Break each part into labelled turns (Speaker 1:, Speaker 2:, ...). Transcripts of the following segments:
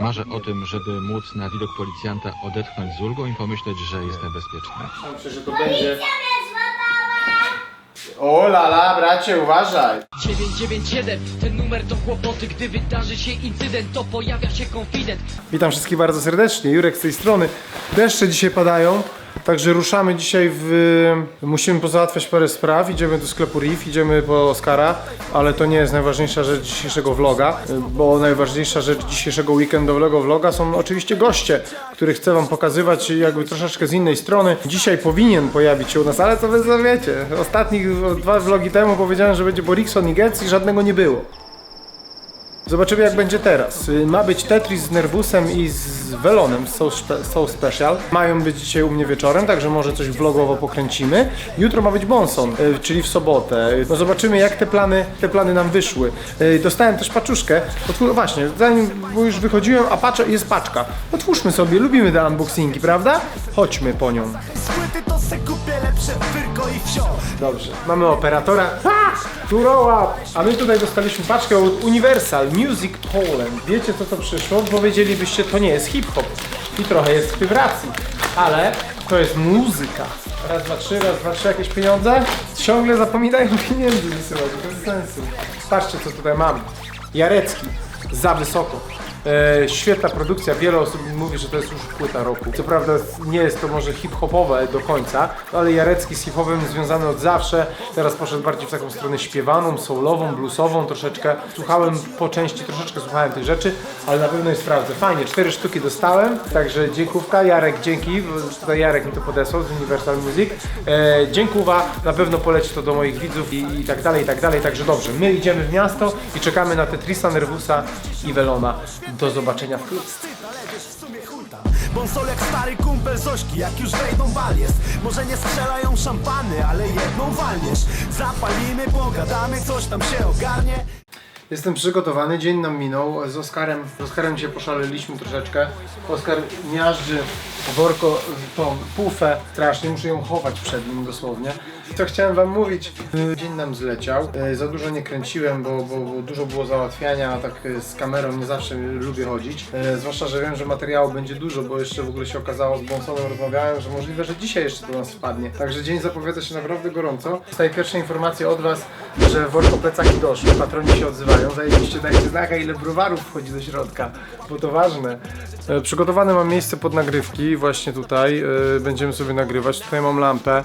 Speaker 1: Marzę o tym, żeby móc na widok policjanta odetchnąć z ulgą i pomyśleć, że jestem bezpieczny.
Speaker 2: Myślę, że to będzie... O lala, bracie, uważaj!
Speaker 3: 997 Ten numer to kłopoty Gdy wydarzy się incydent To pojawia się konfident
Speaker 2: Witam wszystkich bardzo serdecznie, Jurek z tej strony. Deszcze dzisiaj padają, także ruszamy dzisiaj w... Musimy pozałatwiać parę spraw, idziemy do sklepu RIF, idziemy po Oscara, ale to nie jest najważniejsza rzecz dzisiejszego vloga, bo najważniejsza rzecz dzisiejszego weekendowego vloga są oczywiście goście, których chcę wam pokazywać jakby troszeczkę z innej strony. Dzisiaj powinien pojawić się u nas, ale co wy wiecie, ostatnich dwa vlogi temu powiedziałem, że będzie Borikson i Getz i żadnego nie było. Zobaczymy jak będzie teraz. Y, Ma być Tetris z Nervusem i z Velonem z Soul Special. Mają być dzisiaj u mnie wieczorem, także może coś vlogowo pokręcimy. Jutro ma być Bonson, y, czyli w sobotę. No zobaczymy jak te plany, te plany nam wyszły. Y, Dostałem też paczuszkę. Otwór... Właśnie, zanim bo już wychodziłem, a patrzę, jest paczka. Otwórzmy sobie, lubimy te unboxingi, prawda? Chodźmy po nią. Dobrze, mamy operatora. Ha! Turoła! A my tutaj dostaliśmy paczkę od Universal Music Poland. Wiecie co to przyszło? Powiedzielibyście, to nie jest hip-hop. I trochę jest w tym racji. Ale to jest muzyka. Raz, dwa, trzy, raz, dwa, trzy, jakieś pieniądze? Ciągle zapominają pieniędzy wysyłać, bez sensu. Patrzcie co tutaj mam. Jarecki. Za wysoko. E, świetna produkcja, wiele osób mi mówi, że to jest już płyta roku. Co prawda nie jest to może hip-hopowe do końca, no ale Jarecki z hip-hopem związany od zawsze. Teraz poszedł bardziej w taką stronę śpiewaną, soulową, bluesową troszeczkę. Słuchałem po części, troszeczkę słuchałem tych rzeczy, ale na pewno je sprawdzę. Fajnie, cztery sztuki dostałem, także dziękówka. Jarek, dzięki. Tutaj Jarek mi to podesłał z Universal Music. E, dziękuwa, na pewno poleci to do moich widzów i, i tak dalej, i tak dalej. Także dobrze, my idziemy w miasto i czekamy na Tetrisa, Nervusa i Velona. Do zobaczenia wkrótce.
Speaker 4: w jak stary kumpel Zośki Jak już wejdą bal jest Może nie strzelają szampany Ale jedną walniesz Zapalimy, pogadamy Coś tam się ogarnie
Speaker 2: Jestem przygotowany, dzień nam minął. Z Oskarem, z Oskarem dzisiaj poszaleliśmy troszeczkę. Oskar miażdży worko, tą pufę strasznie, muszę ją chować przed nim dosłownie. Co chciałem wam mówić, dzień nam zleciał. Y, Za dużo nie kręciłem, bo, bo, bo dużo było załatwiania, tak y, z kamerą nie zawsze lubię chodzić. Y, Zwłaszcza, że wiem, że materiału będzie dużo, bo jeszcze w ogóle się okazało z Bonsonem rozmawiałem, że możliwe, że dzisiaj jeszcze do nas wpadnie. Także dzień zapowiada się naprawdę gorąco. Dostaję pierwsze informacje od was, że worko plecaki doszły, patroni się odzywają. Zajebiście dajcie znaka, ile browarów wchodzi do środka, bo to ważne. E, Przygotowane mam miejsce pod nagrywki, właśnie tutaj. E, Będziemy sobie nagrywać. Tutaj mam lampę,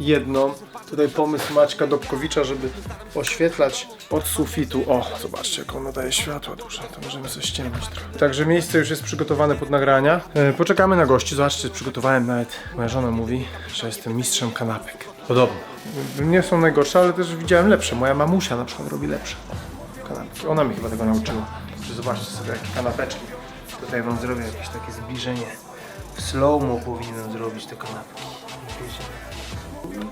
Speaker 2: jedną. Tutaj pomysł Maćka Dobkowicza, żeby oświetlać od sufitu. O, zobaczcie, jak ono daje światła duże. To możemy coś ściemnić trochę. Także miejsce już jest przygotowane pod nagrania. E, Poczekamy na gości. Zobaczcie, przygotowałem nawet. Moja żona mówi, że jestem mistrzem kanapek. Podobno. Nie są najgorsze, ale też widziałem lepsze. Moja mamusia na przykład robi lepsze kanapki. Ona mi chyba tego nauczyła. Także zobaczcie sobie jakie kanapeczki. Tutaj wam zrobię jakieś takie zbliżenie. W slow-mo powinienem zrobić te kanapki. Miami,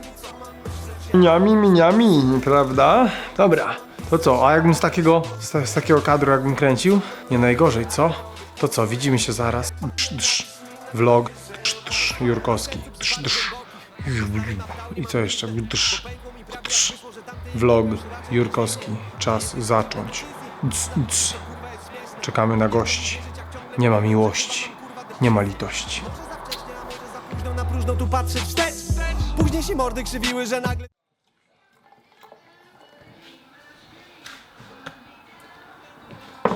Speaker 2: miniami, prawda? Dobra. To co, a jakbym z takiego, z, z takiego kadru jakbym kręcił? Nie najgorzej, co? To co, widzimy się zaraz. Drz, drz. Vlog. Drz, drz. Jurkowski. Drz, drz. I co jeszcze? Drz, drz. Vlog Jurkowski. Czas zacząć. Czekamy na gości. Nie ma miłości. Nie ma litości.
Speaker 4: Później się mordy krzywiły, że nagle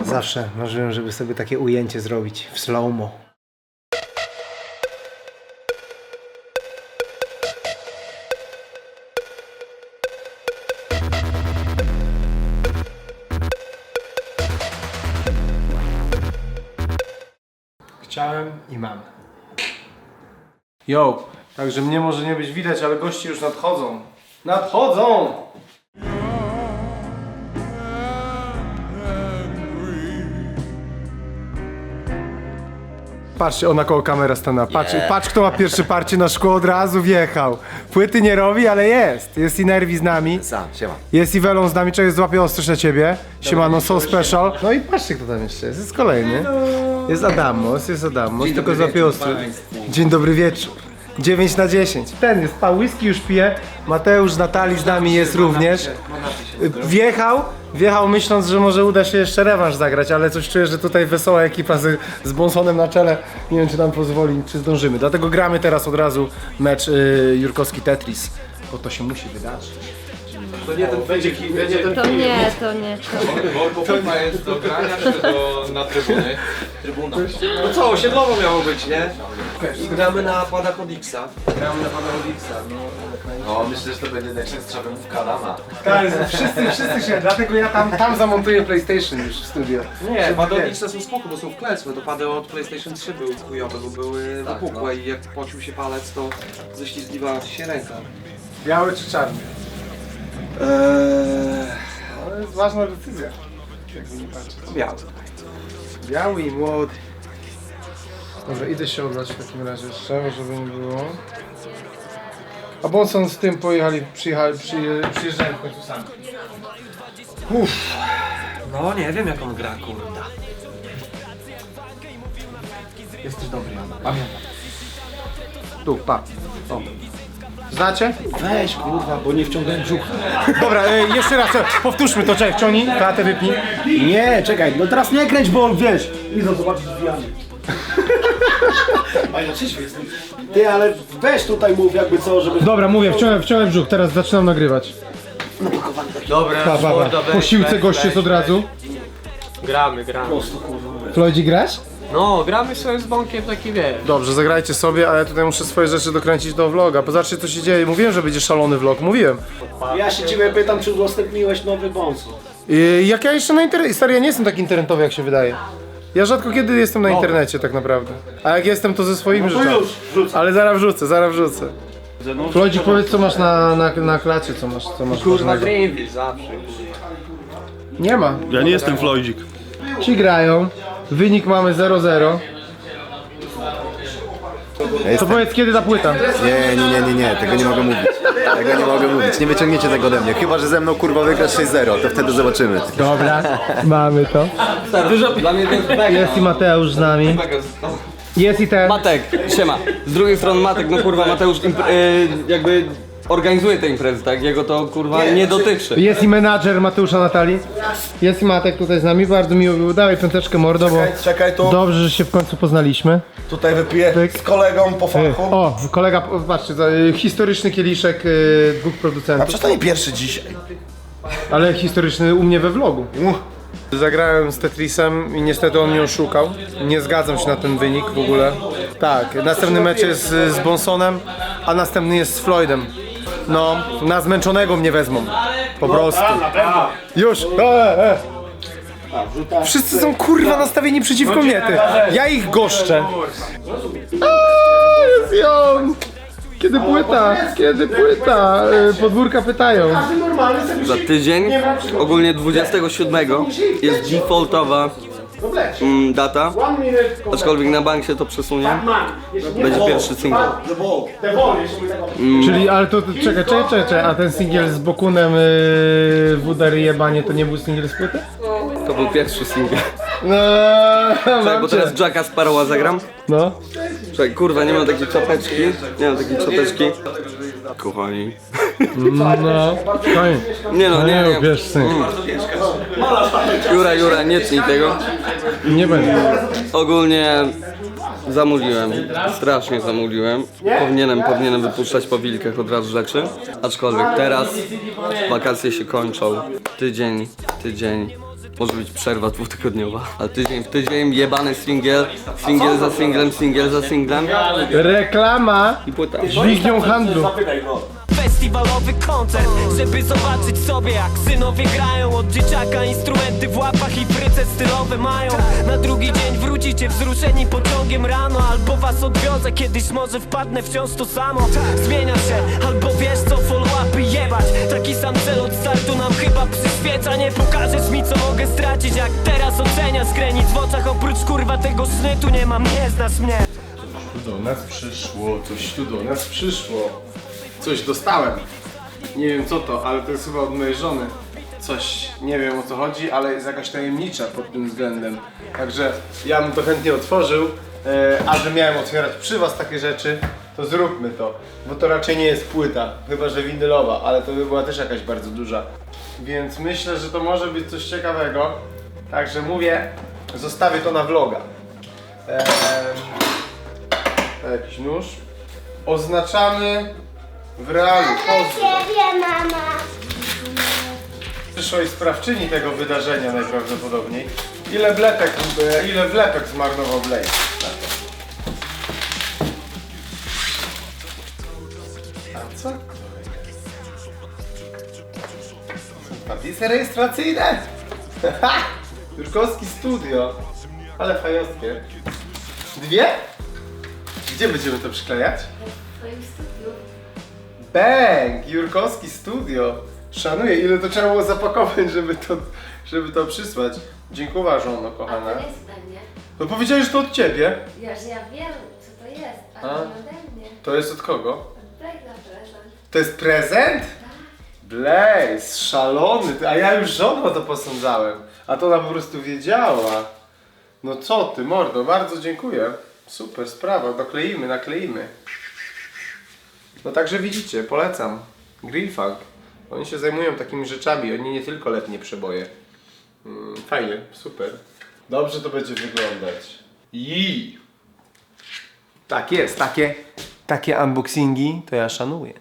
Speaker 2: Zawsze marzyłem, żeby sobie takie ujęcie zrobić w slow-mo. Chciałem i mam. Yo, także mnie może nie być widać, ale gości już nadchodzą. Nadchodzą! Patrzcie, ona koło kamera stanęła. Patrz, patrz kto ma pierwsze parcie na szkło, od razu wjechał. Płyty nie robi, ale jest. Jest i Nerwi z nami.
Speaker 5: Sam, siema.
Speaker 2: Jest i Welon z nami, czego złapie ostrość na ciebie. Siemano, so special. No i patrzcie kto tam jeszcze jest. Jest kolejny. Jest Adamos, jest Adamos,
Speaker 5: Dzień
Speaker 2: tylko
Speaker 5: dobry
Speaker 2: złapie
Speaker 5: wieczór
Speaker 2: ostrość.
Speaker 5: państwu.
Speaker 2: Dzień dobry wieczór. 9 na 10. Ten jest, pa whisky już pije, Mateusz Natalii z nami jest również. Wjechał, wjechał myśląc, że może uda się jeszcze rewanż zagrać, ale coś czuję, że tutaj wesoła ekipa z, z Bonsonem na czele, nie wiem czy nam pozwoli, czy zdążymy. Dlatego gramy teraz od razu mecz y, Jurkowski Tetris, bo to się musi wydarzyć.
Speaker 5: To nie, to nie. To...
Speaker 1: Forma jest do grania czy do, na trybuny?
Speaker 6: No co, osiedlowo miało być, nie? I gramy na padach od Xa. Gramy na padach od Xa, no.
Speaker 7: No, myślę, że to będzie najczęstsza wymówka Adama.
Speaker 2: Tak, wszyscy, wszyscy się, dlatego ja tam, tam zamontuję PlayStation już w studio.
Speaker 6: Nie, pady od. Xa są spoko, bo są wklęsłe. To pady od PlayStation 3 były chujowe, bo były wypukłe i jak pocił się palec, to ześlizgiwała ci się ręka.
Speaker 2: Biały czy czarny?
Speaker 6: Eee,
Speaker 2: To jest ważna decyzja. Jakby nie patrzeć.
Speaker 6: biały.
Speaker 2: Biały i młody. Dobra, idę się oblać w takim razie jeszcze, żeby nie było. A Bonson z tym pojechali, przyjechali, przyje, przyjeżdżają w końcu sami.
Speaker 6: No nie wiem jak on gra, kurda. Jesteś dobry, Jan. Pamiętam.
Speaker 2: Tu, pa. O. Znacie?
Speaker 7: Weź kurwa, bo nie wciągnąłem brzucha.
Speaker 2: Dobra, e, jeszcze raz, e, powtórzmy to, czekaj, wciągnij, klatę wypnij.
Speaker 7: Nie, czekaj, no teraz nie kręć, bo wiesz. Idą zobaczyć drzwiami. A ja trzeźwy jestem. Ty, ale weź tutaj mów jakby co, żeby...
Speaker 2: Dobra, mówię, wciąłem, wciąłem brzuch, teraz zaczynam nagrywać.
Speaker 6: Dobra,
Speaker 2: Pa, pa, pa. Po siłce gość jest od razu.
Speaker 8: Gramy, gramy.
Speaker 2: Floydzi grasz?
Speaker 8: No, gramy sobie z bąkiem taki wiesz.
Speaker 2: Dobrze, zagrajcie sobie, ale tutaj muszę swoje rzeczy dokręcić do vloga. Popatrzcie co się dzieje. Mówiłem, że będzie szalony vlog, mówiłem.
Speaker 7: Ja się ciebie pytam, czy udostępniłeś nowy bonsu.
Speaker 2: Yy, jak ja jeszcze na internecie. Stary, ja nie jestem tak internetowy jak się wydaje. Ja rzadko kiedy jestem na internecie tak naprawdę. A jak jestem to ze swoimi rzeczami.
Speaker 7: już, wrzucę.
Speaker 2: Ale zaraz wrzucę, zaraz wrzucę. Floydzik, powiedz co masz na, na, na klacie, co masz, co masz
Speaker 8: Kurwa,
Speaker 2: ważnego.
Speaker 8: Greenville zawsze.
Speaker 2: Nie ma.
Speaker 9: Ja nie jestem Floydzik.
Speaker 2: Ci grają. Wynik mamy 0-0. To powiedz kiedy ta płyta?
Speaker 10: Nie, nie, nie, nie, nie, tego nie mogę mówić. Tego nie mogę mówić, nie wyciągniecie tego ode mnie. Chyba, że ze mną kurwa wygrasz 6-0, to wtedy zobaczymy.
Speaker 2: Dobra, mamy to.
Speaker 8: Dużo dla mnie to jest mega.
Speaker 2: Jest i Mateusz z nami. Jest i ten.
Speaker 8: Matek, siema. Z drugiej strony Matek, no kurwa Mateusz impre- y, jakby organizuje te imprezy, tak? Jego to kurwa nie dotyczy.
Speaker 2: Jest i menadżer Mateusza Natalii. Jest i Matek tutaj z nami. Bardzo miło było. Dawaj piąteczkę mordo, bo
Speaker 7: Czekaj tu,
Speaker 2: dobrze, że się w końcu poznaliśmy.
Speaker 7: tutaj wypiję
Speaker 2: Tyk.
Speaker 7: z kolegą po
Speaker 2: Y,
Speaker 7: fachu.
Speaker 2: O, kolega, patrzcie, y, historyczny kieliszek y, dwóch
Speaker 7: A
Speaker 2: producentów.
Speaker 7: przecież to nie pierwszy dzisiaj.
Speaker 2: Ale historyczny u mnie we vlogu. Zagrałem z Tetrisem i niestety on mnie oszukał. Nie zgadzam się na ten wynik w ogóle. Tak, następny mecz jest z, z Bonsonem, a następny jest z Floydem. No, na zmęczonego mnie wezmą. Po prostu. Już! E, e. Wszyscy są kurwa nastawieni przeciwko mnie, ty. Ja ich goszczę. Jest ją! Kiedy płyta? Kiedy płyta? Y, Podwórka pytają.
Speaker 8: Za tydzień, ogólnie 27 jest defaultowa mm, data, aczkolwiek na bank się to przesunie. Będzie pierwszy single.
Speaker 2: Czyli, ale to, to czekaj, czekaj, czekaj, czekaj, a ten singiel z Bokunem yy, Wudary Jebanie to nie był singiel z płyty?
Speaker 8: To był pierwszy single.
Speaker 2: No,
Speaker 8: Czekaj,
Speaker 2: mam
Speaker 8: bo
Speaker 2: cię.
Speaker 8: teraz Jacka Sparrowa zagram.
Speaker 2: No.
Speaker 8: Czekaj, kurwa, nie mam takiej czapeczki. Nie mam takiej czapeczki. Kochani.
Speaker 2: No, fajnie.
Speaker 8: Nie no, nie,
Speaker 2: Nie, wiesz, syn.
Speaker 8: Jura, Jura, nie tnij tego.
Speaker 2: Nie będzie.
Speaker 8: Ogólnie zamuliłem, strasznie zamuliłem. Powinienem, powinienem wypuszczać po wilkach od razu rzeczy. Aczkolwiek teraz wakacje się kończą. Tydzień, tydzień. Może być przerwa dwutygodniowa, ale tydzień w tydzień jebany singiel, singiel za singlem, singiel za singlem
Speaker 2: Reklama
Speaker 8: i płyta.
Speaker 2: dźwignią handlu.
Speaker 11: Festiwalowy koncert, żeby zobaczyć sobie jak synowie grają Od dzieciaka instrumenty w łapach i fryce stylowe mają. Na drugi dzień wrócicie wzruszeni pociągiem rano Albo was odwiozę, kiedyś może wpadnę wciąż to samo. Zmienia się, albo wiesz co, follow-upy jebać. Taki sam cel od startu nam chyba przyświeca. Nie pokażesz mi co mogę stracić, jak teraz oceniasz. Granic w oczach, oprócz kurwa tego sznytu nie mam, nie znasz mnie.
Speaker 2: Do nas przyszło, coś tu do nas przyszło. Coś dostałem. Nie wiem co to, ale to jest chyba od mojej żony. Coś, nie wiem o co chodzi, ale jest jakaś tajemnicza pod tym względem. Także ja bym to chętnie otworzył, e, a że miałem otwierać przy was takie rzeczy, to zróbmy to. Bo to raczej nie jest płyta, chyba że winylowa, ale to by była też jakaś bardzo duża. Więc myślę, że to może być coś ciekawego. Także mówię, zostawię to na vloga. Eee, jakiś nóż. Oznaczamy w realu pozdro. Przyszłej sprawczyni tego wydarzenia najprawdopodobniej. Ile wlepek, e, ile wlepek zmarnował Blake? A co? Papisy rejestracyjne? Haha! Jurkowski Studio. Ale fajowskie. Dwie? Gdzie będziemy to przyklejać? Bang! Jurkowski Studio. Szanuję, ile to trzeba było zapakować, żeby to, żeby to przysłać. Dziękuję, żono kochana.
Speaker 5: To jest ode mnie.
Speaker 2: No powiedziałeś, że to od ciebie.
Speaker 5: Ja, że ja wiem, co to jest,
Speaker 2: A?
Speaker 5: ale to ode mnie.
Speaker 2: To jest od kogo?
Speaker 5: Prezent.
Speaker 2: To jest prezent? Blaze, szalony, ty- a ja już żoną to posądzałem, a to ona po prostu wiedziała. No co ty, mordo, bardzo dziękuję. Super sprawa, dokleimy, nakleimy. No także widzicie, polecam. Grillfunk. Oni się zajmują takimi rzeczami, oni nie tylko letnie przeboje. Mm, fajnie, super. Dobrze to będzie wyglądać. I Tak jest, takie, takie unboxingi to ja szanuję.